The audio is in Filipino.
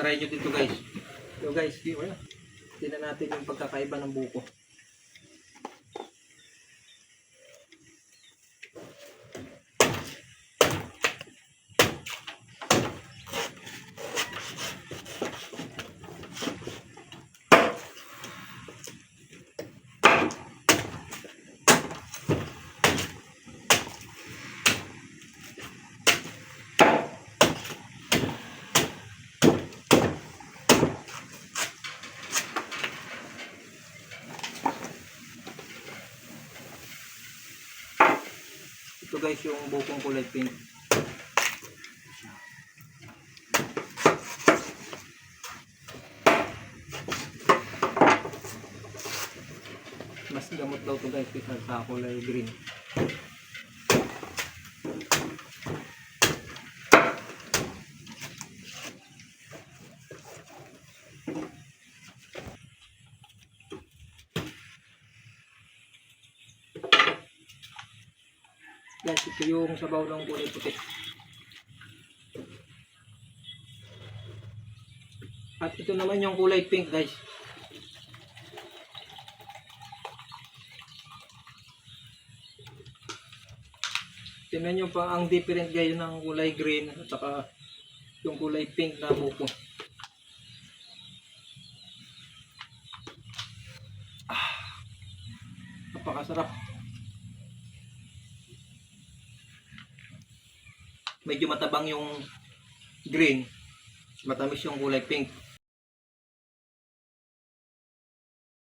Try nyo dito guys. So guys, tingnan natin yung pagkakaiba ng buko. Ito guys yung bukong kulay pink. Mas gamot daw to guys sa kulay green. Guys, ito yung sabaw ng kulay puti. At ito naman yung kulay pink guys. Tingnan nyo pa ang different guys ng kulay green at saka yung kulay pink na buko. Ah, napakasarap. Medyo matabang yung green, matamis yung kulay pink.